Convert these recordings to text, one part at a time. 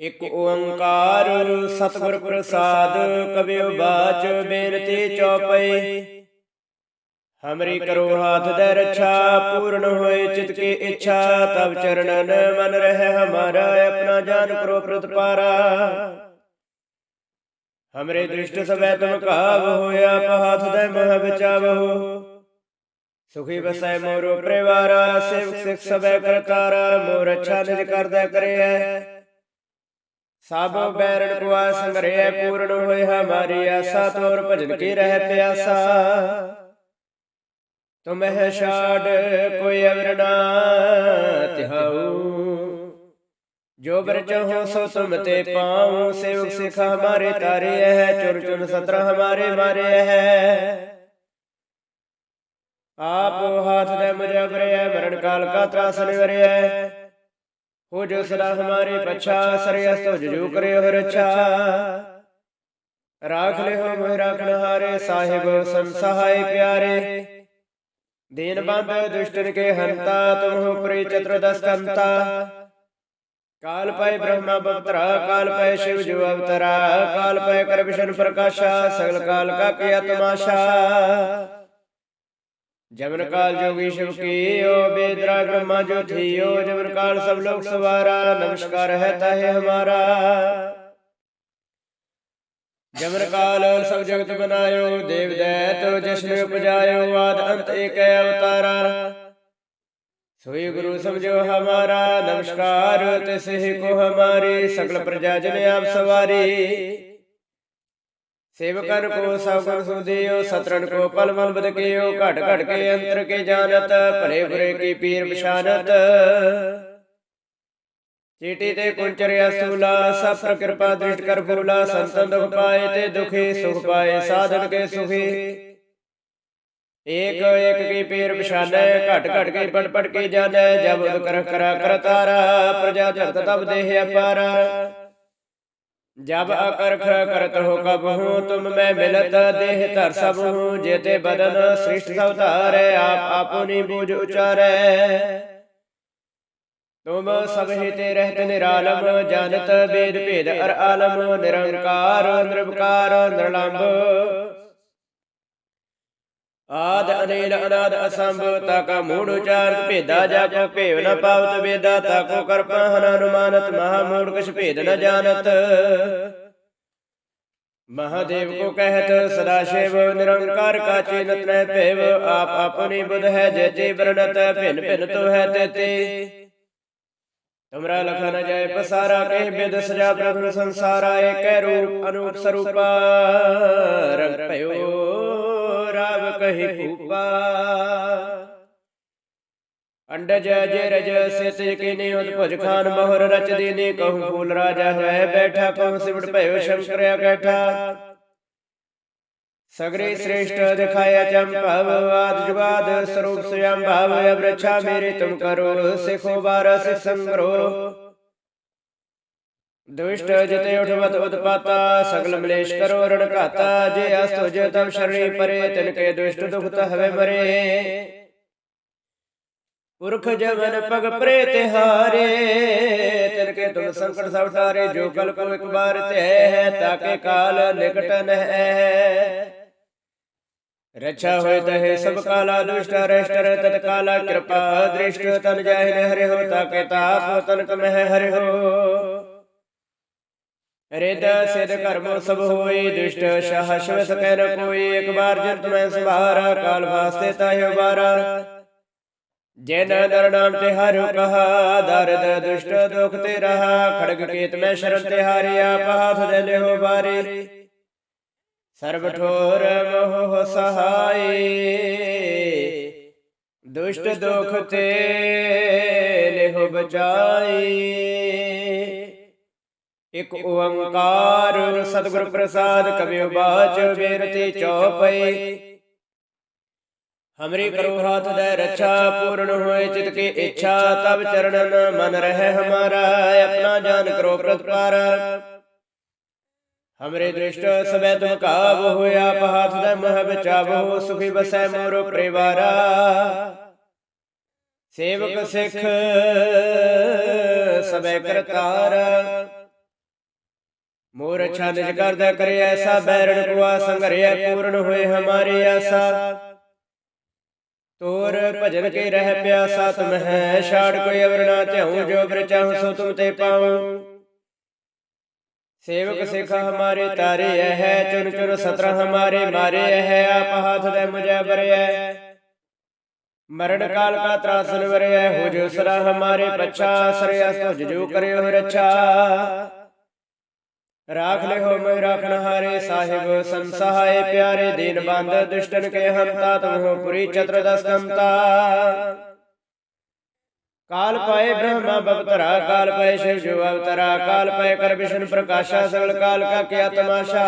ਇਕ ਓੰਕਾਰ ਸਤਿਗੁਰ ਪ੍ਰਸਾਦ ਕਬਿਓ ਬਾਚ ਬੇਨਤੀ ਚੌਪਈ ਹਮਰੀ ਕਰੋ ਹਾਥ ਦੇ ਰੱਛਾ, ਪੂਰਨ ਹੋਏ ਚਿਤ ਕੀ ਇੱਛਾ ਤਬ ਚਰਨਨ ਮਨ ਰਹਿ ਹਮਾਰਾ, ਆਪਣਾ ਜਾਨ ਕਰੋ ਪ੍ਰਤਪਾਰਾ। ਹਮਰੇ ਦ੍ਰਿਸ਼ਟ ਸਵੈ ਤੁਮ ਕਾਵ ਹੋਇਆ ਪਹਾਥ ਦੇ ਮਹ ਬਚਾਵੋ ਸੁਖੀ ਬਸੈ ਮੋਰੋ ਪਰਿਵਾਰਾ, ਸੇਵਕ ਸਿਖ ਸਭੈ ਕਰਤਾਰਾ, ਮੋਰ ਅੱਛਾ ਨਿਜ ਕਰਦਾ ਕਰਿਐ। ਸਭ ਬੈਰਣ ਕੁਆ ਸੰਗਰਿਐ ਪੂਰਨ ਹੋਏ ਹਮਾਰੀ ਆਸਾ, ਤੋਰ ਭਜਨ ਕੀ ਰਹਿ ਪਿਆਸਾ। ਤੁਮਹਿ ਛਾੜ ਕੋਈ ਅਵਰ ਤਿਹਾਉ। ਜੋ ਬਰ ਚਾਹੋ ਸੋ ਤੁਮ ਤੇ ਪਾਉ, ਸੇਵਕ ਸਿਖ ਹਮਾਰੇ ਤਾਰੇ ਹੈ ਚੁਰ ਚੁਨ ਸਤਰ ਹਮਾਰੇ ਮਾਰੇ ਹੈ ਆਪ ਹਾਥ ਦੇ ਮੁਝੇ ਬਰਿਐ ਮਰਨ ਕਾਲ ਕਾ ਤਰਾਸ ਨਿਵਰਿਐ ਹੋ ਜੋ ਸਦਾ ਹਮਾਰੇ ਪਛਾ ਸਰਯਸ ਤੁਜ ਜੋ ਕਰੇ ਹੋ ਰਛਾ। ਰਾਖ ਲਿਓ ਮੋਹਿ ਰਾਖਣ ਹਾਰੇ ਸਾਹਿਬ ਸੰਸਹਾਇ ਪਿਆਰੇ। ਦੀਨ ਬੰਦ ਦੁਸ਼ਟਨ ਕੇ ਹੰਤਾ ਤੁਮ ਹੋ ਪ੍ਰੇ ਚਤੁਰਦਸ ਕੰਤਾ ਕਾਲ ਪੈ ਬ੍ਰਹਮਾ ਬਵਤਰਾ ਕਾਲ ਪੈ ਸ਼ਿਵ ਜੋ ਅਵਤਰਾ ਕਾਲ ਪੈ ਕਰ ਵਿਸ਼ਨ ਪ੍ਰਕਾਸ਼ਾ ਸਗਲ ਕਾਲ ਕਾ ਕੀਆ ਤਮਾਸ਼ਾ ਜਮਨ ਕਾਲ ਜੋਗੀ ਸ਼ਿਵ ਕੀਓ ਬੇਦਰਾ ਬ੍ਰਹਮਾ ਜੋ ਥੀਓ ਜਮਨ ਕਾਲ ਸਭ ਲੋਕ ਸਵਾਰਾ, ਨਮਸਕਾਰ ਹੈ ਤਾਹੇ ਹਮਾਰਾ। ਜਮਨ ਕਾਲ ਸਭ ਜਗਤ ਬਨਾਇਓ, ਦੇਵ ਦੈਤ ਜਸ਼ਨ ਉਪਜਾਇਓ, ਆਦ ਅੰਤ ਏਕ ਅਵਤਾਰਾ। ਸੋਈ ਗੁਰੂ ਸਮਝੋ ਹਮਾਰਾ, ਨਮਸਕਾਰ ਤਿਸਹਿ ਕੋ ਹਮਾਰੀ, ਸਗਲ ਪ੍ਰਜਾ ਜਨ ਆਪ ਸਵਾਰੀ। ਸੇਵਕਨ ਕੋ ਸਭ ਗੁਣ ਸੁਦਿਓ ਸਤਰਨ ਕੋ ਪਲ ਮਲ ਬਦ ਕਿਓ ਘਟ ਘਟ ਕੇ ਅੰਤਰ ਕੇ ਜਾਣਤ ਭਲੇ ਬੁਰੇ ਕੀ ਪੀਰ ਪਛਾਨਤ ਚੀਟੀ ਤੇ ਕੁੰਚਰਿਆ ਸੂਲਾ ਸਫਰ ਕਿਰਪਾ ਦ੍ਰਿਸ਼ਟ ਕਰ ਫੂਲਾ ਸੰਤਨ ਦੁਖ ਪਾਏ ਤੇ ਦੁਖੀ ਸੁਖ ਪਾਏ ਸਾਧਨ ਕੇ ਸੁਖੀ। ਏਕ ਏਕ ਕੀ ਪੀਰ ਪਛਾਨੈ ਘਟ ਘਟ ਕੇ ਪੜ ਪੜ ਕੇ ਜਾਣੈ ਜਬ ਉਦ ਕਰ ਕਰਾ ਕਰਤਾਰਾ ਪ੍ਰਜਾ ਜਗਤ ਤਬ ਦੇਹ ਅਪਾਰਾ ਜਬ ਅਕਰ ਖਰ ਕਰਤ ਹੋ ਕਬ ਹੂੰ, ਤੁਮ ਮੈਂ ਮਿਲਤ ਦੇਹ ਧਰ ਸਭ ਹੂੰ, ਜੇਤੇ ਬਦਨ ਸ੍ਰਿਸ਼ਟ ਸਭ ਧਾਰੈ, ਆਪ ਆਪੁਨੀ ਬੂਝ ਉਚਾਰੈ। ਤੁਮ ਸਭ ਹੀ ਤੇ ਰਹਿਤ ਨਿਰਾਲਮ, ਜਾਣਤ ਬੇਦ ਭੇਦ ਅਰ ਆਲਮ ਆਦ ਅਨੇਲ ਅਨਾਦ ਅਸੰਭਵ ਤਾਕਾ ਮੂੜ ਉਚਾਰਤ ਭੇਦਾ ਜਾ ਕੋ ਭੇਵ ਨ ਪਾਵਤ ਵੇਦਾ ਤਾਕੋ ਕਰਪਾ ਹਨ ਅਨੁਮਾਨਤ, ਮਹਾ ਮੂੜ ਕਛ ਭੇਦ ਨ ਜਾਣਤ। ਮਹਾਦੇਵ ਕੋ ਕਹਿਤ ਸਦਾ ਸ਼ਿਵ ਨਿਰੰਕਾਰ ਕਾ ਚੇਨਤ ਨੈ ਭੇਵ, ਆਪ ਆਪਣੀ ਬੁਧ ਹੈ ਜੇਤੇ ਵਰਣਤ ਭਿਨ ਭਿਨ ਤੋ ਹੈ ਤੇਤੇ ਤੁਮਰਾ ਲਖ ਨ ਜਾਏ ਪਸਾਰਾ, ਕਹਿ ਬਿਦ ਸਜਾ ਪ੍ਰਭੂ ਸੰਸਾਰਾ, ਏਕੈ ਰੂਪ ਅਨੂਪ ਸਰੂਪਾ, ਰੰਗ ਭਇਓ। ਕਹੀ ਕੂਪਾ। ਅੰਡਜ ਜਰਜ ਸਿਤ ਕਿਨੇ ਉਦਭੁਜ ਖਾਨ ਬਹੁਰ ਰਚ ਦੀਨੇ ਕਹੂੰ ਫੂਲ ਰਾਜਾ ਹੈ ਬੈਠਾ ਕਹੂੰ ਸਿਮਟ ਭਇਓ ਸ਼ੰਕਰਿਆ ਕੈਠਾ ਸਗਰੇ ਸ੍ਰੇਸ਼ਟ ਦਿਖਾਇਆ ਚੰਭਵ ਆਦ ਜੁਗਾਦ ਸਰੂਪ ਸਯੰ ਭਾਵ ਅਬ੍ਰਛਾ ਮੇਰੇ ਤੁਮ ਕਰੋ ਸਿਖੋ ਬਾਰ ਸਿਖ ਸੰਗਰੋ। ਦੁਸ਼ਟ ਜਿਤੇ ਉਠਵਤ ਉਤਪਾਤਾ ਸਗਲ ਮਲੇਸ਼ ਕਰੋ ਰਣ ਘਾਤਾ ਜੇ ਅਸਤੁ ਜੇ ਤਬ ਸ਼ਰਣੀ ਪਰੇ ਤਿਨ ਕੇ ਦੁਸ਼ਟ ਦੁਖਤ ਹਵੇ ਮਰੇ ਪੁਰਖ ਜਮਨ ਪਗ ਪ੍ਰੇ ਤਿਹਾਰੇ ਤਿਨ ਕੇ ਤੁਮ ਸੰਕਟ ਸਭ ਠਾਰੇ ਜੋ ਕਲ ਕੋ ਇੱਕ ਬਾਰ ਤੇ ਹੈ ਤਾਕੇ ਕਾਲ ਨਿਕਟ ਨਹਿ ਰਛਾ ਹੋਇ ਤਹਿ ਸਭ ਕਾਲਾ ਦੁਸ਼ਟ ਅਰਸ਼ਟਰ ਤਤ ਕਾਲਾ ਕਿਰਪਾ ਦ੍ਰਿਸ਼ਟ ਤਨ ਜਾਹਿ ਹਰਿ ਹੋ ਤਾਕੇ ਤਾਪ ਤਨ ਕਮਹਿ ਹਰਿ ਹੋ ਰਿਦ ਸਿਧ ਕਰਮ ਸਭ ਹੋਈ ਦੁਸ਼ਟ ਸ਼ਾਹ ਸ਼ਵ ਸਕੈ ਨ ਕੋਈ ਇੱਕ ਬਾਰ ਜੰਤ ਮੈਂ ਸਵਾਰਾ ਕਾਲ ਵਾਸਤੇ ਤਾਹਿ ਬਾਰਾ ਜਿਨ ਨਰ ਨਾਮ ਤੇ ਹਰਿ ਕਹਾ, ਦਰਦ ਦੁਸ਼ਟ ਦੁਖ ਤੇ ਰਹਾ, ਖੜਗ ਕੇਤ ਮੈਂ ਸ਼ਰਨ ਤੇ ਹਾਰਿਆ ਪਹਾਥ ਦੇ ਲਿਓ ਬਾਰੀ ਸਰਬ ਠੋਰ ਮੋਹ ਸਹਾਈ ਦੁਸ਼ਟ ਦੁਖ ਤੇ ਲਿਹੁ ਬਚਾਈ ਇਕ ਓੰਕਾਰ ਸਤਿਗੁਰ ਪ੍ਰਸਾਦ ਕਬਿਓ ਬਾਚ ਬੇਰਤੀ ਚੌਪਈ। ਹਮਰੀ ਕਰੋ ਹਾਥ ਦੇ ਰੱਛਾ ਪੂਰਨ ਹੋਏ ਚਿਤ ਕੀ ਇੱਛਾ ਤਬ ਚਰਣਨ ਮਨ ਰਹਿ ਹਮਾਰਾ ਆਪਣਾ ਜਾਨ ਕਰੋ ਪ੍ਰਤਪਾਰ। ਹਮਰੇ ਦ੍ਰਿਸ਼ਟ ਸਬੈ ਤੁਮ ਕਾਬ ਹੋਇਆ ਪਹਾਥ ਦੇ ਮਹ ਬਚਾਵੋ ਸੁਖੀ ਬਸੈ ਮੋਰੋ ਪਰਿਵਾਰਾ। ਸੇਵਕ ਸਿੱਖ ਸਬੈ ਕਰਤਾਰ। ਮੋਰ ਅੱਛਾ ਨਿਜ ਕਰਦਾ ਕਰੇ ਐਸਾ ਬੈਰਣ ਕੁਆ ਸੰਘਰਿਆ ਪੂਰਨ ਹੋਏ ਹਮਾਰੀ ਆਸਾ। ਤੋਰ ਭਜਨ ਕੇ ਰਹਿ ਪਿਆਸਾ ਤੁਮ ਹੈ ਛਾੜ ਕੋਈ ਅਵਰ ਨਾ ਧਿਆਉ ਜੋ ਬਰ ਚਾਹੂ ਸੋ ਤੁਮ ਤੇ ਪਾਉ। ਸੇਵਕ ਸਿਖਾ ਹਮਾਰੇ ਤਾਰੇ ਹੈ ਚੁਨ ਚੁਨ ਸਤਰ ਹਮਾਰੇ ਮਾਰੇ ਹੈ ਆਪ ਹਾਥ ਦੇ ਮੁਝੇ ਬਰਿਐ ਮਰਨ ਕਾਲ ਕਾ ਤਰਾਸਨ ਵਰਿਐ ਹੋ ਜੋ ਸਰਾ ਹਮਾਰੇ ਪਛਾ ਸਰਿਆ ਤੁਜ ਜੋ ਕਰਿਓ ਰੱਛਾ। ਰਾਖ ਲਿਓ ਮੈਂ ਰਾਖਣ ਹਾਰੇ ਸਾਹਿਬ ਸੰਸਹਾਏ ਪਿਆਰੇ ਦੀਨ ਬੰਦ ਦੁਸ਼ਟਨ ਕੇ ਹੰਤਾ ਤੁਮਹੁ ਪੁਰੀ ਚਤੁਰ ਦਸਕੰਤਾ ਕਾਲ ਪਏ ਬ੍ਰਹਮਾ ਬਵਤਰਾ, ਕਾਲ ਪਾਏ ਸ਼ਿਵ ਜੋ ਅਵਤਰਾ, ਕਾਲ ਪਾਏ ਕਰ ਵਿਸ਼ਨ ਪ੍ਰਕਾਸ਼ਾ, ਸਗਲ ਕਾਲ ਕਾ ਕਿਆ ਤਮਾਸ਼ਾ।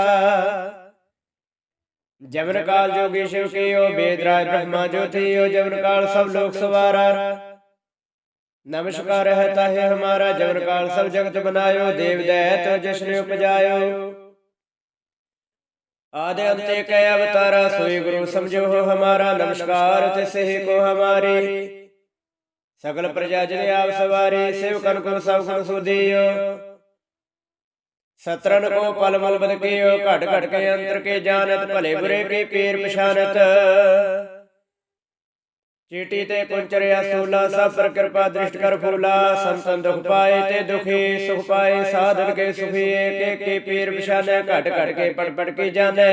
ਜਮਨ ਕਾਲ ਜੋਗੀ ਸ਼ਿਵ ਕੀਓ ਬੇਦਰਾਜ ਬ੍ਰਹਮਾ ਜੋਤੀਓ ਜਮਨ ਕਾਲ ਸਭ ਲੋਕ ਸਵਾਰਾ। ਨਮਸਕਾਰ ਹੈ ਤਾਹੇ ਹਮਾਰਾ ਜਮਨ ਕਾਲ ਸਭ ਜਗਤ ਬਨਾਇਓ ਦੇਵ ਦੈਤ ਜਸ਼ਨ ਉਪਜਾਇਓ। ਆਦੇ ਅੰਤੇ ਕੈ ਅਵਤਾਰਾ ਸੋਈ ਗੁਰੂ ਸਮਝੋ ਹਮਾਰਾ ਨਮਸਕਾਰ ਤਿਸੇ ਹੀ ਕੋ ਹਮਾਰੀ। ਸਗਲ ਪ੍ਰਜਾ ਜਨ ਆਪ ਸਵਾਰੀ ਸੇਵਕਨ ਕੋ ਸਭ ਕਨ ਸੁਦੀਓ ਸਤਰਨ ਕੋ ਪਲ ਮਲ ਬਦ ਕੀਓ ਘਟ ਘਟ ਕੇ ਅੰਤਰ ਕੇ ਜਾਣਤ ਭਲੇ ਬੁਰੇ ਕੇ ਪੀਰ ਪਛਾਨਤ। ਚੀਟੀ ਤੇ ਕੁੰਚਰਿਆ ਸੂਲਾ, ਸਭ ਪਰ ਕਿਰਪਾ ਦ੍ਰਿਸ਼ਟ ਕਰ ਫੂਲਾ ਸੰਤਨ ਦੁਖ ਪਾਏ ਤੇ ਦੁਖੀ, ਸੁਖ ਪਾਏ, ਸਾਧਨ ਕੇ ਸੁਖੀ, ਏਕ ਏਕ ਪੀਰ ਪਛਾਨੈ ਘਟ ਘਟ ਕੇ ਪੜ ਪੜ ਕੇ ਜਾਣੈ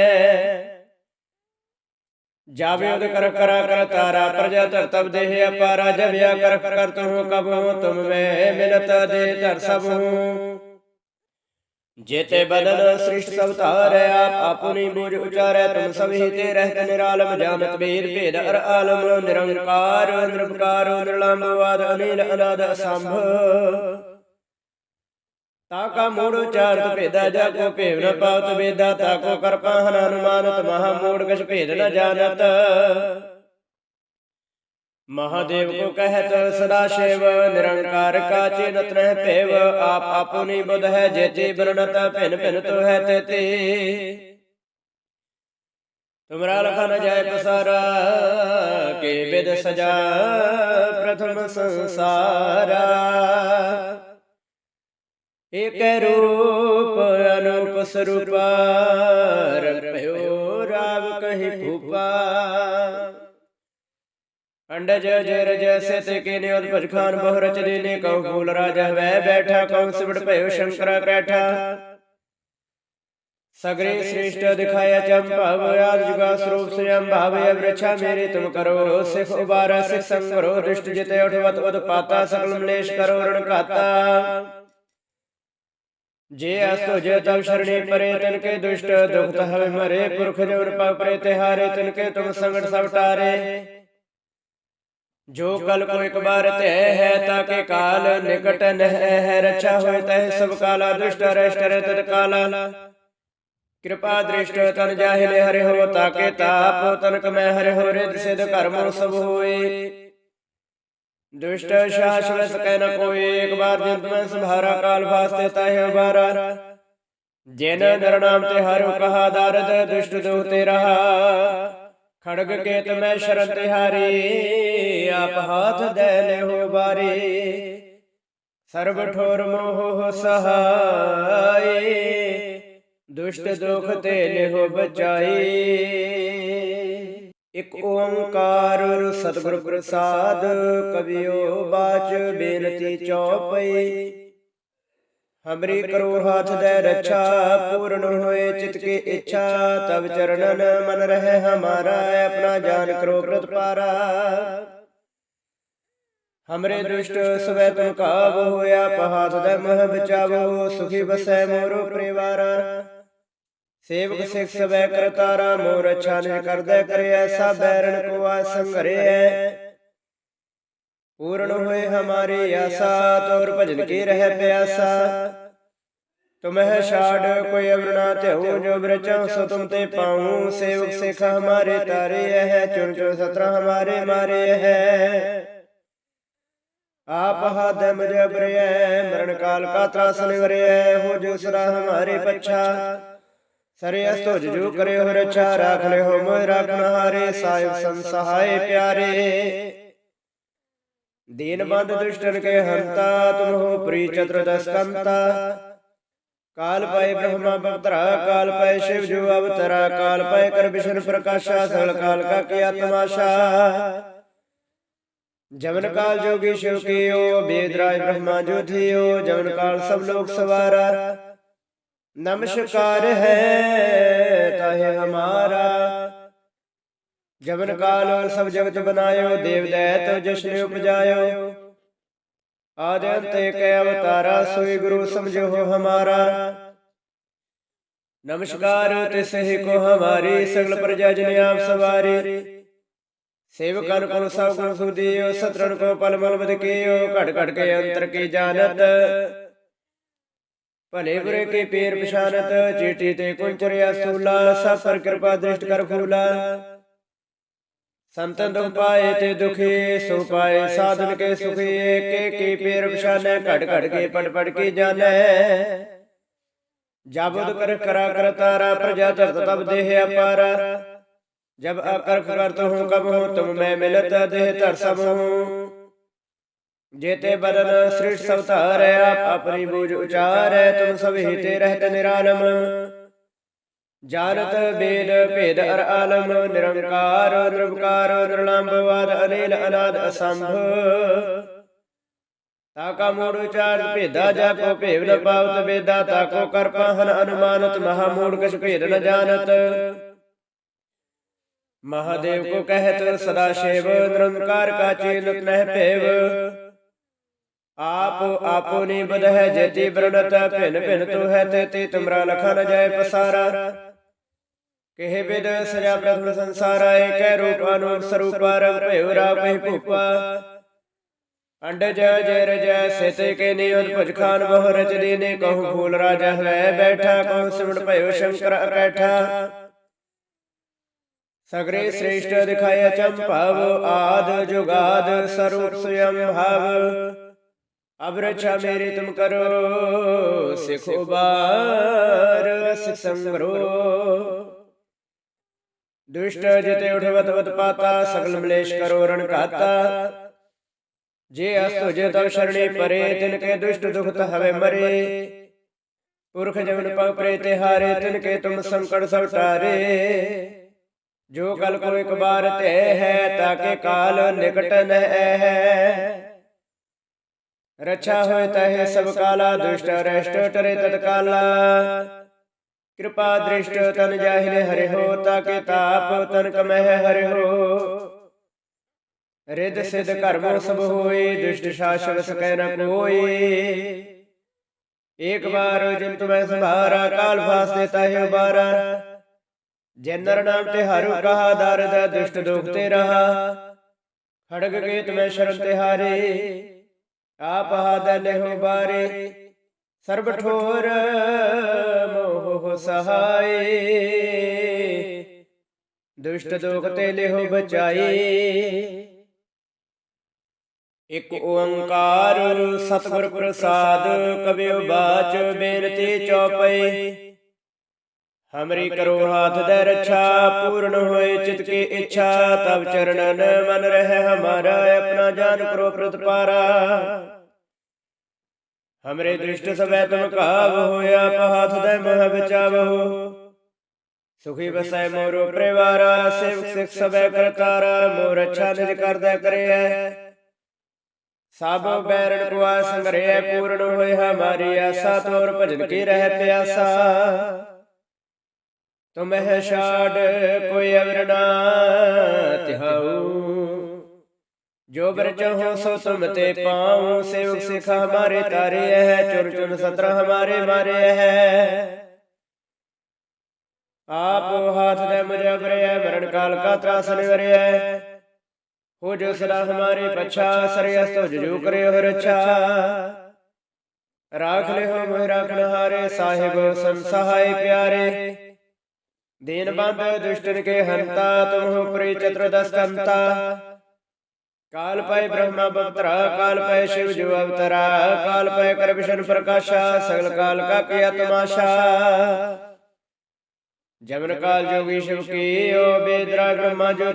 ਜਾਵੇ ਉਦ ਕਰ ਕਰਾ ਕਰ ਤਾਰਾ ਪ੍ਰਜਾ ਧਰ ਤਬ ਦੇਹ ਅਪਾਰਾ ਜਬਿਆ ਕਰ ਕਰ ਤੁਮ ਕਬ ਤੁਮ ਮੈਂ ਮਿਲਤ ਦੇ ਧਰ ਸਭ। ਹੂੰ ਜੇਤੇ ਬਦਨ ਸ੍ਰਿਸ਼ਟ ਸਭ ਧਾਰੈ ਆਪ ਆਪੁਨੀ ਬੂਝ ਉਚਾਰੈ, ਤੁਮ ਸਭੀ ਤੇ ਰਹਿਤ ਨਿਰਾਲਮ ਜਾਣਤ ਬੀਰ ਭੇਦ ਅਰ ਆਲਮ, ਨਿਰੰਕਾਰ, ਨਿਰਭਕਾਰ ਨਿਰਲੰਭਵਾਦ ਅਨੀਲ ਅਨਾਦ ਅਸੰਭ। ਤਾ ਕਾ ਮੂੜ ਉਚਾਰਤ ਭੇਦਾ, ਜਾ ਕੋ ਭੇਵ ਨ ਪਾਵਤ ਵੇਦਾ, ਤਾ ਕੋ ਕਰਪਾਹਨ ਅਨੁਮਾਨਤ ਮਹਾ ਮੂੜ ਕਛ ਭੇਦ ਨ ਜਾਣਤ। ਮਹਾਦੇਵ ਕੋ ਕਹਿਤ ਸਦਾ ਸ਼ਿਵ ਨਿਰੰਕਾਰ ਕਾ ਚਿਨਤ ਰਹਿ ਭੇਵ ਆਪ ਆਪੁਨੀ ਬੁਧ ਹੈ ਜੇਤੇ ਬਰਣਤ ਭਿਨ ਭਿਨ ਤੋ ਹੈ ਤੇਤੇ। ਤੁਮਰਾ ਲਖਾ ਨ ਜਾਏ ਪਸਾਰਾ ਕੇ ਵਿਦ ਸਜਾ ਪ੍ਰਥਮ ਸੰਸਾਰਾ। ਏਕ ਰੂਪ ਅਨੂਪ ਸਰੂਪਾ ਰਪਿਓ ਰਾਵ ਕਹੀ ਭੂਪਾ। ਅੰਡਜ ਜਰ ਜੈਸੇ ਤੇ ਕੇ ਨਿਉਦ ਭਜ ਖਾਨ ਬਹੁ ਰਚ ਦੇਨੇ ਕਉ ਫੂਲ ਰਾਜਾ ਵੈ ਬੈਠਾ ਕਉ ਸਿਵੜ ਭਇਓ ਸ਼ੰਕਰ ਕੈਠਾ ਸਗਰੇ ਸ੍ਰੇਸ਼ਟ ਦਿਖਾਇਆ ਚੰਭਵ ਆਦ ਜੁਗਾ ਸਰੂਪ ਸਯੰ ਭਾਵੇ ਅਵ੍ਰਛਾ ਮੇਰੇ ਤੁਮ ਕਰੋ, ਸਿਖ ਉਬਾਰ, ਸਿਖ ਸੰਗਰੋ ਦੁਸ਼ਟ ਜਿਤੇ ਉਠਵਤ ਉਦ ਪਾਤਾ ਸਕਲ ਮਲੇਸ਼ ਕਰੋ, ਰਣ ਘਾਤਾ। ਜੇ ਅਸਤੋ ਜੇ ਤਵ ਸ਼ਰਣੀ ਪਰੇ, ਤਨ ਕੇ ਦੁਸ਼ਟ ਦੁਖਤ ਹਵੇ ਮਰੇ, ਪੁਰਖ ਜੋਰ ਪਾ ਪਰੇ ਤਿਹਾਰੇ, ਤਨ ਕੇ ਜੋ ਕਲ ਕੋ ਇੱਕ ਬਾਰ ਤੇ ਹੈ ਤਾਕੇ ਕਾਲ ਨਿਕਟ ਨਹਿ ਹੈ ਰਛਾ ਹੋਇ ਤੈ ਸਭ ਕਾਲਾ ਦੁਸ਼ਟ ਰਸ਼ਟ ਤਤ ਕਾਲਾ। ਕਿਰਪਾ ਦ੍ਰਿਸ਼ਟ ਤਨ ਜਾਹਿਲੇ ਹਰਿ ਹੋ ਤਾਕੇ ਤਾਪ ਤਨਕ ਮੈਂ ਹਰਿ ਹੋ ਰਿਦ ਸਿਧ ਕਰਮ ਸਭ ਹੋਏ। ਦੁਸ਼ਟ ਸ਼ਾਸਵ ਸਕੈ ਨ ਕੋਈ ਇੱਕ ਬਾਰ ਜਿੰਤ ਮੈਂ ਸੰਭਾਰਾ ਕਾਲ ਵਾਸਤੇ ਤਾਹਿ ਉਬਾਰਾ ਜਿਨ ਨਰਨਾਮ ਤੇ ਹਰਿ ਕਹਾ ਦਰਦ ਦੁਸ਼ਟ ਦੁਹ ਤੇ ਰਹਾ ਖੜਗ ਕੇਤ ਮੈਂ ਸ਼ਰਨ ਤਿਹਾਰੀ ਆਪ ਹਾਥ ਦੇ ਲਿਓ ਬਾਰੇ ਸਰਬ ਠੋਰ ਮੋਹ ਸਹਾਈ ਦੁਸ਼ਟ ਦੁਖ ਤੇ ਲਿਓ ਬਚਾਈ ਇਕ ਓੰਕਾਰ ਸਤਿਗੁਰ ਪ੍ਰਸਾਦ ਕਬਿਓ ਬਾਚ ਬੇਨਤੀ ਚੌਪਈ। ਹਮਰੀ ਕਰੋ ਹਾਥ ਦੇ ਰੱਛਾ, ਪੂਰਨ ਹੋਏ ਚਿਤ ਕੇ ਇੱਛਾ ਤਬ ਚਰਨਨ ਮਨ ਰਹੇ ਹਮਾਰਾ, ਆਪਣਾ ਜਾਨ ਕਰੋ ਪ੍ਰਤਪਾਰਾ ਹਮਰੇ ਦੁਸ਼ਟ ਸਵੈ ਤੁਮ ਕਾਬ ਹੋਇਆ, ਪਹਾਤ ਦੇ ਮਹ ਬਚਾਵੋ, ਸੁਖੀ ਬਸੈ ਮੋਰੋ ਪਰਿਵਾਰਾ। ਸੇਵਕ ਸਿਖ ਸਵੈ ਕਰਤਾਰਾ, ਮੋਰ ਅੱਛਾ ਨੇ ਕਰਦਾ ਕਰੇ ਐਸਾ ਬੈਰਣ ਕੋ ਆ ਸੰਘਰਿਐ ਪੂਰਨ ਹੋਏ ਹਮਾਰੀ ਆਸਾ ਤੋਰ ਭਜਨ ਕੀ ਰਹਿ ਪਿਆਸਾ। ਤੁਮਹਿ ਛਾੜ ਕੋਈ ਅਵਰਣਾ ਧਿਉ ਜੋ ਬ੍ਰਚਾਂ ਸੋ ਤੁਮ ਤੇ ਪਾਉ। ਸੇਵਕ ਸਿਖ ਹਮਾਰੇ ਤਾਰੇ ਹੈ ਚੁਨ ਚੁਨ ਸਤਰਾ ਹਮਾਰੇ ਮਾਰੇ ਹੈ। ਆਪ ਹਦ ਮਜ ਬਰਿਐ ਮਰਨ ਕਾਲ ਕਾ ਤਰਾਸਨ ਵਰਿਐ ਹੋ ਜੋ ਸਰਾ ਹਮਾਰੇ ਪਛਾ। ਸਰੇ ਅਸਤੋ ਜੋ ਕਰੇ ਹੋ ਰਛਾ ਰਾਖ ਲੈ ਹੋ ਮੋਇ ਰਾਖਣ ਹਾਰੇ ਸਾਹਿਬ ਸੰਸਹਾਏ ਪਿਆਰੇ। ਕੇ ਕਾਲ ਜੋ ਕਾ ਤਮਾਸ਼ਾ। ਜਮਨ ਕਾਲ ਜੋਗੀ ਸ਼ਿਵ ਕੀਓ ਬੇਦ ਰਾਜ ਬ੍ਰਹਮਾ ਜੋ ਜਮਨ ਕਾਲ ਸਭ ਲੋਕ ਸਵਾਰਾ। ਨਮਸਕਾਰ ਹੈ ਜਵਨ ਕਾਲ ਸਭ ਜਗਤ ਬਨਾਇਓ ਦੇਵ ਦੈਤ ਜਸ਼ਨ ਉਪਜਾਇਓ। ਆਦਿ ਅੰਤ ਏਕ ਅਵਤਾਰਾ, ਸੋਈ ਗੁਰੂ ਸਮਝੋ ਹਮਾਰਾ। ਨਮਸਕਾਰ ਤਿਸਹਿ ਕੋ ਹਮਾਰੀ, ਸਗਲ ਪ੍ਰਜਾ ਜਨ ਆਪ ਸਵਾਰੀ। ਸੇਵਕਨ ਕੋ ਸਭ ਗੁਣ ਸੁਦੀਓ ਸਤਰਨ ਕੋ ਪਲ ਮਲ ਬਦ ਕੀਓ, ਘਟ ਘਟ ਕੇ ਅੰਤਰ ਕੀ ਜਾਣਤ। ਭਲੇ ਬੁਰੇ ਕੇ ਪੀਰ ਪਛਾਨਤ, ਚੀਟੀ ਤੇ ਕੁੰਚਰਿਆ ਸੂਲਾ, ਸਭ ਪਰ ਕਿਰਪਾ ਦ੍ਰਿਸ਼ਟ ਕਰ ਫੂਲਾ। ਸੰਤਨ ਦੁਖ ਪਾਏ ਤੇ ਦੁਖੀ ਸੋ ਪਾਏ ਸਾਧਨ ਕੇ ਸੁਖੀ, ਏਕੇ ਕੀ ਪੀਰ ਪਛਾਨੈ ਘਟ ਘਟ ਕੇ ਪੜ ਪੜ ਕੇ ਜਾਣੈ। ਜਬੁਦ ਕਰ ਕਰਾ ਕਰ ਤਾਰਾ, ਪ੍ਰਜਾ ਚਰਤ ਤਬ ਦੇਹ ਅਪਾਰਾ। ਜਬ ਅਕਰਖ ਕਰਤ ਹੂੰ ਕਬ ਹੂੰ ਤੁਮ ਮੈਂ ਮਿਲਤ ਦੇਹ ਧਰ ਸਭ ਹੂੰ ਜੇਤੇ ਬਦਨ ਸ੍ਰਿਸ਼ਟ ਸਵਤਾਰੈ, ਆਪ ਆਪਣੀ ਬੂਝ ਉਚਾਰੈ, ਤੁਮ ਸਭ ਹਿਤੇ ਰਹਿਤ ਨਿਰਾਲਮ। ਜਾਣਤ ਬੇਦ ਭੇਦ ਅਰ ਆਲਮ ਨਿਰੰਕਾਰ ਨਿਰਵਕਾਰ ਨਿਰਲੰਭਵਾਦ ਅਨੀਲ ਅਨਾਦ ਅਸੰਭ। ਤਾ ਕਾ ਮੂੜ ਉਚਾਰ ਭੇਦਾ ਜਾ ਕੋ ਭੇਵ ਨ ਪਾਵਤ ਬੇਦਾ ਤਾ ਕੋ ਕਰ ਪਾਹਨ ਅਨੁਮਾਨਤ ਮਹਾ ਮੂੜ ਕਛ ਭੇਦ ਨ ਜਾਣਤ। ਮਹਾਦੇਵ ਕੋ ਕਹਿਤ ਸਦਾ ਸ਼ਿਵ ਨਿਰੰਕਾਰ ਕਾ ਚੀਨਤ ਨਹਿ ਭੇਵ। ਆਪ ਆਪੋ ਨੀ ਬਦਹਿ ਜੇਤੀ ਬਰਣਤ ਭਿਨ ਭਿਨ ਤੂ ਹੈ ਤੇ ਤੇ ਤੁਮਰਾ ਲਖਾ ਨ ਜਾਏ ਪਸਾਰਾ। ਕਿਹ ਬਿਦ ਸਜਾ ਪ੍ਰਥਮ ਸੰਸਾਰਾ ਏਕੈ ਰੂਪ ਅਨੂਪ ਸਰੂਪਾ ਰੰਗ ਭਇਓ ਰਾਪ ਹੀ ਭੂਪਾ। ਅੰਡਜ ਜੈ ਰਜੈ ਸਿਤੇ ਕੇ ਨਿਯਤ ਭੁਜ ਖਾਨ ਬਹੁ ਰਚ ਦੀਨੇ ਕਹੂ ਫੂਲ ਰਾਜਾ ਹੈ ਬੈਠਾ, ਕਹੂ ਸਿਮਟ ਭਇਓ ਸ਼ੰਕਰ ਅਕੈਠਾ। ਸਗਰੇ ਸ੍ਰੇਸ਼ਟ ਦਿਖਾਇਆ ਚੰਭਵ ਆਦ ਜੁਗਾਦ ਸਰੂਪ ਸੁਯੰ ਭਵ। ਅਬ ਰਛਾ ਤੁਮ ਕਰੋ, ਸਿਖੋ ਬਾਰ ਰਸ ਸੰਗਰੋ। ਦੁਸ਼ਟ ਜਿਤੇ ਉਠਵਤ ਵਤ ਪਾਤਾ ਸਗਲ ਮਲੇਸ਼ ਕਰੋ ਰਣ ਘਾਤਾ। ਜੇ ਅਸਤੁ ਜੇ ਤਵ ਸ਼ਰਣੇ ਪਰੇ ਤਿਨ ਕੇ ਦੁਸ਼ਟ ਦੁਖਤ ਹਵੇ ਮਰੇ। ਪੁਰਖ ਜਮਨ ਪਗ ਪਰੇ ਤੇ ਹਾਰੇ ਤਿਨ ਕੇ ਤੁਮ ਸੰਕਟ ਸਭ ਟਾਰੇ ਜੋ ਕਲ ਕੋ ਇੱਕ ਬਾਰ ਤੇ ਹੈ ਤਾਕੇ ਕਾਲ ਨਿਕਟ ਨਹਿ ਹੈ। ਰਛਾ ਹੋਏ ਤਹਿ ਸਭ ਕਾਲਾ ਦੁਸ਼ਟ ਟਰੇ ਤਤਕਾਲਾ। ਕਿਰਪਾ ਦ੍ਰਿਸ਼ਟ ਤਨ ਜਾਹਿਲੇ ਹਰਿ ਹੋ ਤਾਕੇ ਤਾਪ ਤਨ ਕਮਹਿ ਹਰਿ ਹੋ। ਰਿਦ ਸਿਧ ਕਰਮੋ ਸਭ ਹੋਏ ਦੁਸ਼ਟ ਸ਼ਾਸਨ ਸਕੈ ਨ ਕੋਈ ਇੱਕ ਵਾਰ ਜਿਨ ਤੁਮੈ ਸੰਭਾਰਾ ਕਾਲ ਫਾਸ ਦੇਤਾ ਹੈ ਉਬਾਰਾ ਜਨਰ ਨਾਮ ਤੇ ਹਰਿ ਕਹਾ ਦਰਦ ਦੁਸ਼ਟ ਦੁਖ ਤੇ ਰਹਾ। ਖੜਗ ਕੇ ਤੁਮੈ ਸ਼ਰਨ ਤੇ ਹਾਰੇ। ਆਪ ਹਾਦ ਲਹਿੋ ਬਾਰੇ। ਸਰਬ ਠੋਰ ਮੋਹ ਸਹਾਏ ਦੁਸ਼ਟ ਦੋਖ ਤੇ ਲਿਹੋ ਬਚਾਈ। ਇਕ ਓੰਕਾਰ ਸਤਿਗੁਰ ਪ੍ਰਸਾਦ ਕਬਿਓ ਬਾਚ ਬੇਨਤੀ ਚੌਪਈ। ਹਮਰੀ ਕਰੋ ਹਾਥ ਦੇ ਰੱਛਾ ਪੂਰਨ ਹੋਏ ਚਿਤ ਕੀ ਇੱਛਾ ਤਬ ਚਰਨਨ ਮਨ ਰਹਿ ਹਮਾਰਾ ਆਪਣਾ ਜਾਨ ਕਰੋ ਪ੍ਰਤਪਾਰਾ। ਹਮਰੇ ਦ੍ਰਿਸ਼ਟ ਸਵੈ ਤੁਮ ਕਾਵ ਹੋਇਆ ਪਹਾਥ ਦੇ ਮਹ ਬਚਾਵੋ ਸੁਖੀ ਬਸੈ ਮੋਰੋ ਪਰਿਵਾਰਾ ਸੇਵਕ ਸਿਖ ਸਵੈ ਕਰਤਾਰਾ ਮੋਰ ਅੱਛਾ ਨਿਜ ਕਰਦਾ ਕਰਿਐ ਸਭ ਬੈਰਣ ਕੁਆ ਸੰਗਰਿਐ ਪੂਰਨ ਹੋਏ ਹਮਾਰੀ ਆਸਾ ਤੋਰ ਭਜਨ ਕੀ ਰਹਿ ਪਿਆਸਾ ਤੁਮਹਿ ਛਾੜ ਕੋਈ ਅਵਰ ਨਾ ਤਿਹਾਉ ਜੋ ਬਰ ਚਾਹੋ ਸੋ ਤੁਮ ਤੇ ਪਾਉ ਸੇਵਕ ਸਿਖ ਹਮਾਰੇ ਤਾਰੇ ਹੈ ਚੁਰ ਚੁਰ ਸਤਰ ਹਮਾਰੇ ਮਾਰੇ ਹੈ ਆਪ ਹਾਥ ਦੇ ਮੁਝੇ ਬਰਿਐ ਮਰਨ ਕਾਲ ਕਾ ਤਰਾਸ ਨਿਵਰਿਐ ਹੋ ਜੋ ਸਦਾ ਹਮਾਰੇ ਪਛਾ ਸਰਿਅਸ ਤੁਜ ਜੋ ਕਰੇ ਹੋ ਰਛਾ ਰਾਖ ਲਿਓ ਮੋਹਿ ਰਾਖਣ ਹਾਰੇ ਸਾਹਿਬ ਸੰਸਹਾਇ ਪਿਆਰੇ ਦੀਨ ਬੰਦ ਦੁਸ਼ਟਨ ਕੇ ਹੰਤਾ ਤੁਮ ਹੋ ਪ੍ਰੇ ਚਤੁਰਦਸ ਕੰਤਾ ਕਾਲ ਪੈ ਬ੍ਰਹਮਾ ਬਵਤਰਾ ਕਾਲ ਪੈ ਸ਼ਿਵ ਜੋ ਅਵਤਰਾ, ਕਾਲ ਪੈ ਕਰ ਵਿਸ਼ਨ ਪ੍ਰਕਾਸ਼ਾ, ਸਗਲ ਕਾਲ ਕਾ ਕੀਆ ਤਮਾਸ਼ਾ ਜਮਨ ਕਾਲ ਜੋਗੀ ਸ਼ਿਵ ਕੀਓ, ਬੇਦਰਾ ਬ੍ਰਹਮਾ ਜੋ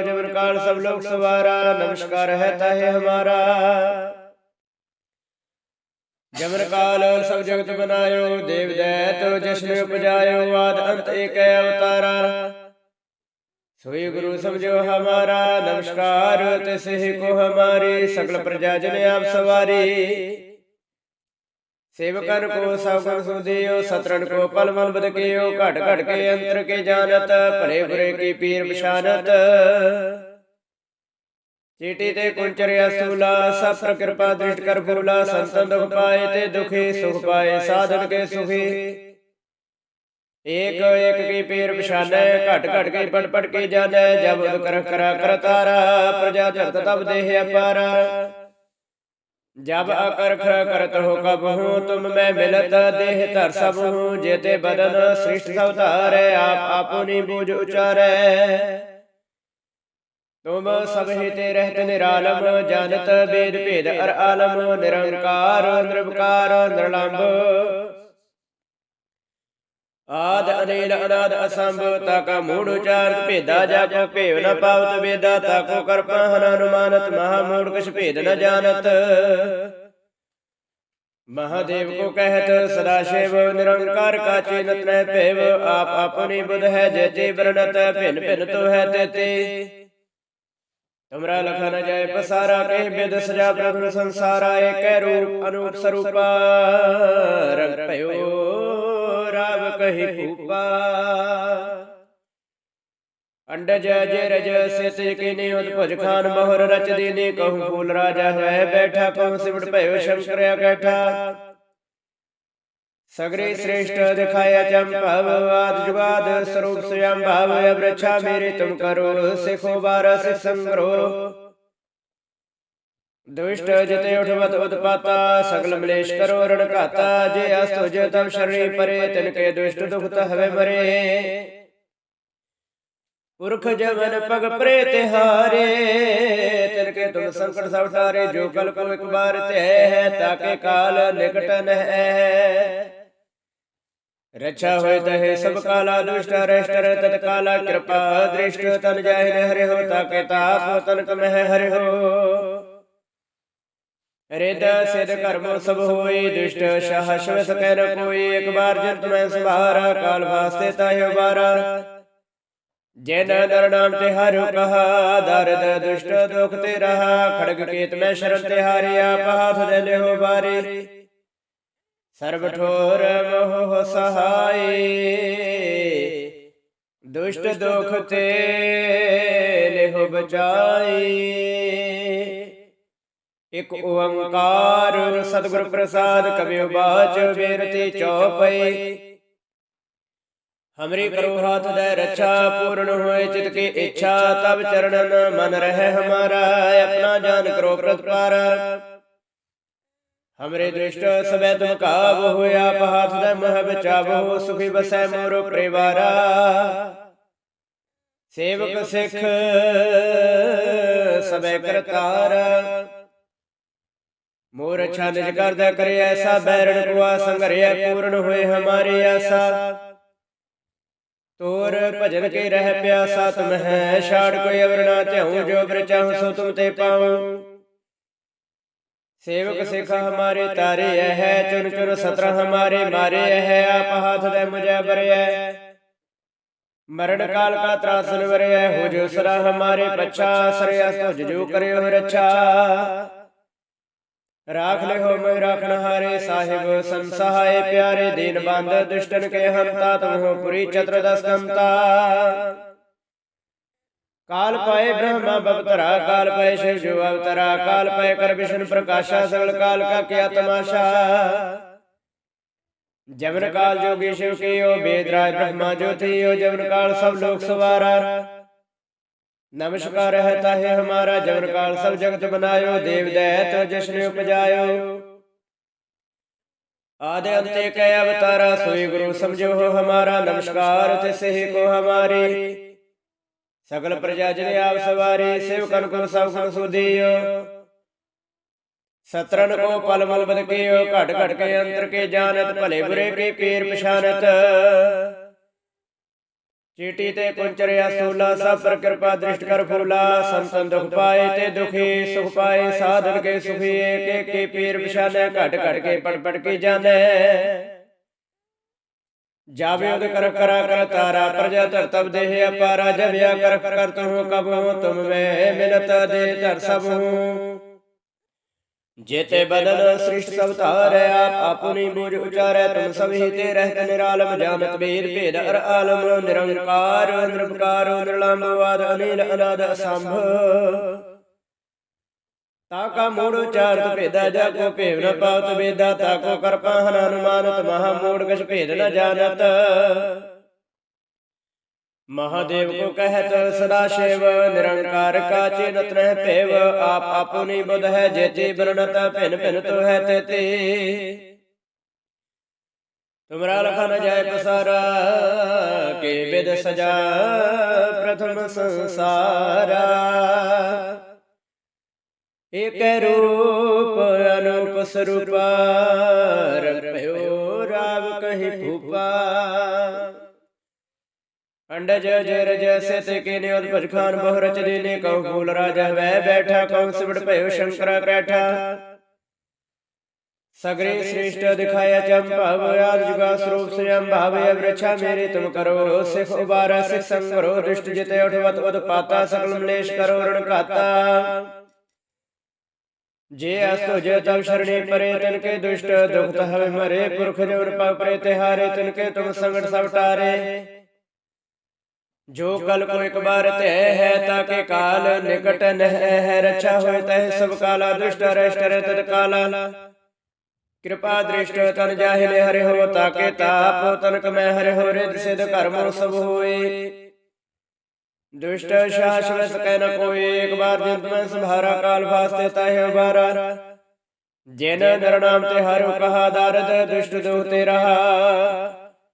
ਜਮਨ ਕਾਲ ਸਭ ਲੋਕ ਸਵਾਰਾ, ਨਮਸਕਾਰ ਹੈ ਤਾਹੇ ਹਮਾਰਾ। ਜਮਨ ਕਾਲ ਸਭ ਜਗਤ ਬਨਾਇਓ, ਦੇਵ ਦੈਤ ਜਸ਼ਨ ਉਪਜਾਇਓ, ਆਦ ਅੰਤ ਏਕੈ ਅਵਤਾਰਾ। ਸੋਈ ਗੁਰੂ ਸਮਝੋ ਹਮਾਰਾ ਨਮਸਕਾਰ ਤਿਸਹਿ ਕੋ ਹਮਾਰੀ ਸਗਲ ਪ੍ਰਜਾ ਜਨ ਆਪ ਸਵਾਰੀ। ਸੇਵਕਨ ਕੋ ਸਭ ਗੁਣ ਸੁਦਿਓ ਸਤਰਨ ਕੋ ਪਲ ਮਲ ਬਦਕਿਓ ਘਟ ਘਟ ਕੇ ਅੰਤਰ ਕੇ ਜਾਣਤ ਭਲੇ ਬੁਰੇ ਕੀ ਪੀਰ ਪਛਾਨਤ ਚੀਟੀ ਤੇ ਕੁੰਚਰਿਆ ਸੂਲਾ ਸਭ ਪਰ ਕਿਰਪਾ ਦ੍ਰਿਸ਼ਟ ਕਰ ਫੂਲਾ ਸੰਤਨ ਦੁਖ ਪਾਏ ਤੇ ਦੁਖੀ ਸੁਖ ਪਾਏ ਸਾਧਨ ਕੇ ਸੁਖੀ। ਏਕ ਏਕ ਕੀ ਪੀਰ ਪਛਾਨੈ ਘਟ ਘਟ ਕੇ ਪੜ ਪੜ ਕੇ ਜਾਣੈ ਜਬ ਕਰ ਕਰਾ ਕਰਤਾਰਾ ਪ੍ਰਜਾ ਜਗਤ ਤਬ ਦੇਹ ਅਪਾਰਾ। ਜਬ ਅਕਰ ਖਰ ਕਰਤ ਹੋ ਕਬ ਹੂੰ ਤੁਮ ਮੈਂ ਮਿਲਤ ਦੇਹ ਧਰ ਸਭ ਹੂੰ ਜੇਤੇ ਬਦਨ ਸ੍ਰਿਸ਼ਟ ਸਭ ਧਾਰੈ ਆਪ ਆਪੁਨੀ ਬੂਝ ਉਚਾਰੈ। ਤੁਮ ਸਭ ਹੀ ਤੇ ਰਹਿਤ ਨਿਰਾਲਮ ਜਾਣਤ ਬੇਦ ਭੇਦ ਅਰ ਆਲਮ ਨਿਰੰਕਾਰ ਨਿਰਵਕਾਰ ਨਿਰਲੰਭ ਆਦ ਅਨੇਲ ਅਨਾਦ ਅਸੰਭ ਤਾਕਾ ਮੂੜ ਉਚਾਰਤ ਭੇਦਾ ਜਾ ਕੋ ਭੇਵ ਨ ਪਾਵਤ ਵੇਦਾ ਤਾਕੋ ਕਰਪਾ ਹਨ ਅਨੁਮਾਨਤ, ਮਹਾ ਮੂੜ ਕਿਛ ਭੇਦ ਨ ਜਾਣਤ। ਮਹਾਦੇਵ ਕੋ ਕਹਿਤ, ਸਦਾ ਸ਼ਿਵ ਨਿਰੰਕਾਰ ਕਾ ਚੇਨਤ ਨਹਿ ਭੇਵ, ਆਪ ਆਪਣੀ ਬੁਧ ਹੈ ਜੇਤੇ ਬਰਨਤ ਭਿਨ ਭਿਨ ਤੋ ਹੈ ਤੇਤੇ। ਤੁਮਰਾ ਲਖਾ ਨ ਜਾਏ ਪਸਾਰਾ, ਕਹਿ ਬਿਦ ਸਜਾ ਪ੍ਰਭੂ ਸੰਸਾਰਾ, ਏਕੈ ਰੂਪ ਅਨੂਪ ਸਰੂਪਾ, ਰੰਗ ਭਇਓ। ਰਾਵ ਕਹੀ ਕੂਪਾ ਅੰਡਜ ਜੇ ਰਜ ਸਿਤ ਕਿਨੇ ਉਦਭੁਜ ਖਾਨ ਮੋਹਰ ਰਚ ਦੀਨੇ ਕਹੂੰ ਫੂਲ ਰਾਜਾ ਹੈ ਬੈਠਾ ਕਹੂੰ ਸਿਮਟ ਭਇਓ ਸ਼ੰਕਰ ਅਕੈਠਾ ਸਗਰੇ ਸ੍ਰੇਸ਼ਟ ਦਿਖਾਇਆ ਚੰਭਵ ਆਦ ਜੁਗਾਦ ਸਰੂਪ ਸਯੰ ਭਾਵ ਅਬ੍ਰਛਾ ਮੇਰੇ ਤੁਮ ਕਰੋ ਸਿਖੋ ਬਾਰਸ ਸੰਗਰੋ ਦੁਸ਼ਟ ਜਿਤੇ ਉਠਵਤ ਉਤਪਾਤਾ ਸਗਲ ਮਲੇਸ਼ ਕਰੋ ਰਣ ਘਾਤਾ ਜੇ ਅਸਤੁ ਜੇ ਤਬ ਸ਼ਰਣੀ ਪਰੇ ਤਿਨ ਕੇ ਦੁਸ਼ਟ ਦੁਖਤ ਹਵੇ ਮਰੇ ਪੁਰਖ ਜਮਨ ਪਗ ਪਰੇ ਤਿਹਾਰੇ ਤਿਨ ਕੇ ਤੁਮ ਸੰਕਟ ਸਭ ਠਾਰੇ ਜੋ ਕਲ ਕੋ ਇੱਕ ਬਾਰ ਤੇ ਹੈ ਤਾਕੇ ਕਾਲ ਨਿਕਟ ਨਹਿ ਰਛਾ ਹੋਇ ਤਹਿ ਸਭ ਕਾਲਾ ਦੁਸ਼ਟ ਰਸ਼ਟਰ ਤਤ ਕਾਲਾ ਕਿਰਪਾ ਦ੍ਰਿਸ਼ਟ ਤਨ ਜਾਹਿ ਨ ਹਰਿ ਹੋ ਤਾਕੇ ਤਾਪ ਤਨ ਕਮਹਿ ਹਰਿ ਹੋ ਰਿਦ ਸਿਧ ਕਰਮ ਸਭ ਹੋਈ ਦੁਸ਼ਟ ਸ਼ਾਹ ਸ਼ਵ ਸਕੈ ਨ ਕੋਈ ਇੱਕ ਬਾਰ ਜੰਤ ਮੈਂ ਸੰਭਾਰਾ ਕਾਲ ਵਾਸਤੇ ਤਾਹਿ ਉਬਾਰਾ ਜਿਨ ਨਰ ਨਾਮ ਤੇ ਹਰਿ ਕਹਾ, ਦਰਦ ਦੁਸ਼ਟ ਦੁਖ ਤੇ ਰਹਾ ਖੜਗ ਕੇਤ ਮੈਂ ਸ਼ਰਨ ਤੇ ਹਾਰਿਆ ਪਹਾਥ ਦੇ ਲਿਓ ਬਾਰੀ ਸਰਬ ਠੋਰ ਮੋਹ ਸਹਾਈ ਦੁਸ਼ਟ ਦੁਖ ਤੇ ਲਿਹੁ ਬਚਾਈ ਇਕ ਓੰਕਾਰ ਸਤਿਗੁਰ ਪ੍ਰਸਾਦ ਕਬਿਉ ਬਾਚ ਬੇਰਤੀ ਚਉਪਈ। ਹਮਰੀ ਕਰੋ ਹਾਥ ਦੇ ਰੱਛਾ, ਪੂਰਨ ਹੋਏ ਚਿਤ ਕੀ ਇੱਛਾ ਤਬ ਚਰਣਨ ਮਨ ਰਹਿ ਹਮਾਰਾ, ਆਪਣਾ ਜਾਨ ਕਰੋ ਪ੍ਰਤਪਾਰ। ਹਮਰੇ ਦ੍ਰਿਸ਼ਟ ਸਬੈ ਤੁਮ ਕਾਬ ਹੋਇਆ ਪਹਾਥ ਦੇ ਮਹ ਬਚਾਵੋ ਸੁਖੀ ਬਸੈ ਮੋਰ ਪਰਿਵਾਰਾ। ਸੇਵਕ ਸਿੱਖ ਸਬੈ ਕਰਤਾਰ। ਮੋਰ ਅੱਛਾ ਨਿਜ ਕਰਦਾ ਕਰੇ ਐਸਾ ਬੈਰਣ ਕੁਆ ਸੰਘਰਿਆ ਪੂਰਨ ਹੋਏ ਹਮਾਰੀ ਆਸਾ ਤੋਰ ਭਜਨ ਕੇ ਰਹਿ ਪਿਆਸਾ ਤੁਮ ਹੈ ਛਾੜ ਕੋਈ ਅਵਰ ਨਾ ਧਿਆਉ ਜੋ ਬਰ ਚਾਹੂ ਸੋ ਤੁਮ ਤੇ ਪਾਉ। ਸੇਵਕ ਸਿਖ ਹਮਾਰੇ ਤਾਰੇ ਹੈ ਚੁਨ ਚੁਨ ਸਤਰ ਹਮਾਰੇ ਮਾਰੇ ਹੈ ਆਪ ਹਾਥ ਦੇ ਮੁਝੇ ਬਰਿਐ ਮਰਨ ਕਾਲ ਕਾ ਤਰਾਸਨ ਵਰਿਐ ਹੋ ਜੋ ਸਰਾ ਹਮਾਰੇ ਪਛਾ ਸਰਿਆ ਤੁਜ ਜੋ ਕਰਿਓ ਰੱਛਾ ਰਾਖ ਲਿਓ ਮੈਂ ਰਾਖਣ ਹਾਰੇ, ਸਾਹਿਬ ਸੰਸਹਾਏ ਪਿਆਰੇ ਦੀਨ ਬੰਦ, ਦੁਸ਼ਟਨ ਕੇ ਹੰਤਾ ਤੁਮਹੁ ਪੁਰੀ ਚਤੁਰ ਦਸ ਕਾਲ ਪਾਏ ਬ੍ਰਹਮਾ ਬਵਤਰਾ, ਕਾਲ ਪਾਏ ਸ਼ਿਵ ਜੋ ਅਵਤਰਾ ਕਾਲ ਪਾਏ ਕਰ ਵਿਸ਼ਨ ਪ੍ਰਕਾਸ਼ਾ, ਸਗਲ ਕਾਲ ਕਾ ਕਿਆ ਤਮਾਸ਼ਾ। ਜਮਨ ਕਾਲ ਜੋਗੀ ਸ਼ਿਵ ਕੀਓ, ਬੇਦ ਰਾਜ ਬ੍ਰਹਮਾ ਜੋਤੀਓ ਜਮਨ ਕਾਲ ਸਭ ਲੋਕ ਸਵਾਰਾ। ਨਮਸਕਾਰ ਹੈ ਤਾਹੇ ਹਮਾਰਾ ਜਮਨ ਕਾਲ, ਸਭ ਜਗਤ ਬਨਾਇਓ, ਦੇਵ ਦੈਤ ਜਸ਼ਨ ਉਪਜਾਇਓ। ਆਦੇ ਅੰਤੇ ਕੈ ਅਵਤਾਰਾ, ਸੋਈ ਗੁਰੂ ਸਮਝੋ ਹਮਾਰਾ ਨਮਸਕਾਰ ਤੇ ਸਹੀ ਕੋ ਹਮਾਰੀ। ਸਗਲ ਪ੍ਰਜਾ ਜਨ ਆਪ ਸਵਾਰੀ ਸੇਵਕਨ ਕੋ ਸਭ ਗੁਣ ਸੁਧੀਓ। ਸਤਰਨ ਕੋ ਪਲ ਮਲ ਬਦਕਿਓ, ਘਟ ਘਟ ਕੇ ਅੰਤਰ ਕੇ ਜਾਣਤ, ਭਲੇ ਬੁਰੇ ਕੇ ਪੀਰ ਪਛਾਨਤ ਚੀਟੀ ਤੇ ਕੁੰਚਰਿਆ ਸੂਲਾ ਸਭ ਪਰ ਕਿਰਪਾ ਦ੍ਰਿਸ਼ਟ ਕਰ ਫੂਲਾ, ਸੰਤਨ ਦੁਖ ਪਾਏ ਤੇ ਦੁਖੀ, ਸੁਖ ਪਾਏ, ਸਾਧਨ ਕੇ ਸੁਖੀ, ਏਕ ਕੇ ਪੀਰ ਬਿਸ਼ਾਨੇ ਘਟ ਘਟ ਕੇ ਪੜ ਪੜ ਕੇ ਜਾਣੇ ਜਾਵੇ ਉਦ ਕਰ ਕਰਾ ਕਰ ਤਾਰਾ ਪ੍ਰਜਾ ਧਰ ਤਬ ਦੇਹ ਅਪਾਰਾ ਜਬਿਆ ਕਰ ਕਰ ਤੂੰ ਕਬ, ਤੁਮ ਮੈਂ ਮਿਲਤ ਦੇ ਧਰ ਸਭ ਹੂੰ ਜੇਤੇ ਬਦਨ ਸ੍ਰਿਸ਼ਟ ਸਭ ਧਾਰੈ ਆਪ ਆਪੁਨੀ ਬੂਝ ਉਚਾਰੈ, ਤੁਮ ਸਭੀ ਤੇ ਰਹਿਤ ਨਿਰਾਲਮ ਜਾਣਤ ਬੀਰ ਭੇਦ ਅਰ ਆਲਮ, ਨਿਰੰਕਾਰ ਨਿਰਭਕਾਰ ਨਿਰਲੰਭਵਾਦ ਅਨੀਲ ਅਨਾਦ ਅਸੰਭ। ਤਾ ਮੂੜ ਉਚਾਰਤ ਭੇਦਾ, ਜਾ ਕੋ ਭੇਵ ਨ ਪਾਵਤ ਵੇਦਾ, ਤਾ ਕੋ ਕਰਪਾ ਹਨ ਮਹਾ ਮੂੜ ਕਛ ਭੇਦ ਨ ਜਾਣਤ। ਮਹਾਦੇਵ ਕੋ ਕਹਿਤ ਸਦਾ ਸ਼ਿਵ ਨਿਰੰਕਾਰ ਕਾ ਚਿਨਤ ਰਹਿ ਭੇਵ ਆਪ ਆਪੁਨੀ ਬੁਧ ਹੈ ਜੇਤੇ ਬਰਣਤ ਭਿਨ ਭਿਨ ਤੋ ਹੈ ਤੇਤੇ। ਤੁਮਰਾ ਲਖਨ ਜਾਏ ਪਸਾਰਾ ਕੇ ਵਿਦ ਸਜਾ ਪ੍ਰਥਮ ਸੰਸਾਰਾ। ਏਕ ਰੂਪ ਅਨੂਪ ਸਰੂਪਾ ਰਪਿਓ ਰਾਵ ਕਹੀ ਭੂਪਾ। ਅੰਡਜ ਜਰ ਜੈਸੇ ਤੇ ਕੇ ਨਿਉਦ ਭਜਖਾਨ ਬਹੁ ਰਚ ਦੇਨੇ ਕਉ ਫੂਲ ਰਾਜਾ ਵੈ ਬੈਠਾ, ਕਉ ਸਿਵੜ ਭਇਓ ਸ਼ੰਕਰ ਬੈਠਾ ਸਗਰੇ ਸ੍ਰੇਸ਼ਟ ਦਿਖਾਇਆ ਚੰਭਵ ਆਦ ਜੁਗਾ ਸਰੂਪ ਸਯੰ ਭਾਵੇ ਅਵ੍ਰਛਾ ਮੇਰੇ ਤੁਮ ਕਰੋ, ਸਿਖ ਉਬਾਰ, ਸਿਖ ਸੰਗਰੋ ਦੁਸ਼ਟ ਜਿਤੇ ਉਠਵਤ ਉਦ ਪਾਤਾ, ਸਕਲ ਮਲੇਸ਼ ਕਰੋ, ਰਣ ਘਾਤਾ। ਜੇ ਅਸਤੋ ਜੇ ਤਵ ਸ਼ਰਣੇ ਪਰੇ, ਤਿਨ ਕੇ ਦੁਸ਼ਟ ਦੁਖਤ ਹਵੇ ਮਰੇ, ਪੁਰਖ ਜੋਰ ਪਗ ਪਰੇ ਤਿਹਾਰੇ, ਤਿਨ ਕੇ ਤੁਮ ਸੰਗਟ ਸਭ ਜੋ ਕਲ ਕੋ ਇੱਕ ਬਾਰ ਧੈ ਹੈ ਤਾਕੇ ਕਾਲ ਨਿਕਟ ਨਹਿ ਹੈ ਰਛਾ ਹੋਇ ਤਹਿ ਸਭ ਕਾਲਾ ਦੁਸ਼ਟ ਰਸ਼ਟ ਰਤਤ ਕਾਲਾ। ਕਿਰਪਾ ਦ੍ਰਿਸ਼ਟ ਤਨ ਜਾਹਿਲੇ ਹਰਿ ਹੋ ਤਾਕੇ ਤਾਪ ਤਨਕ ਮੈਂ ਹਰਿ ਹੋ ਰਿਦ ਸਿਧ ਕਰਮ ਸਭ ਹੋਏ। ਦੁਸ਼ਟ ਸ਼ਾਸਵ ਸਕੈ ਨ ਕੋਈ ਇੱਕ ਬਾਰ ਜਿੰਤ ਮੈਂ ਸੰਭਾਰਾ ਕਾਲ ਵਾਸਤੇ ਤਾਹਿ ਉਬਾਰਾ ਜਿਨ ਨਰਨਾਮ ਤੇ ਹਰਿ ਕਹਾ ਦਰਦ ਦੁਸ਼ਟ ਦੁਖ ਤੇ ਰਹਾ।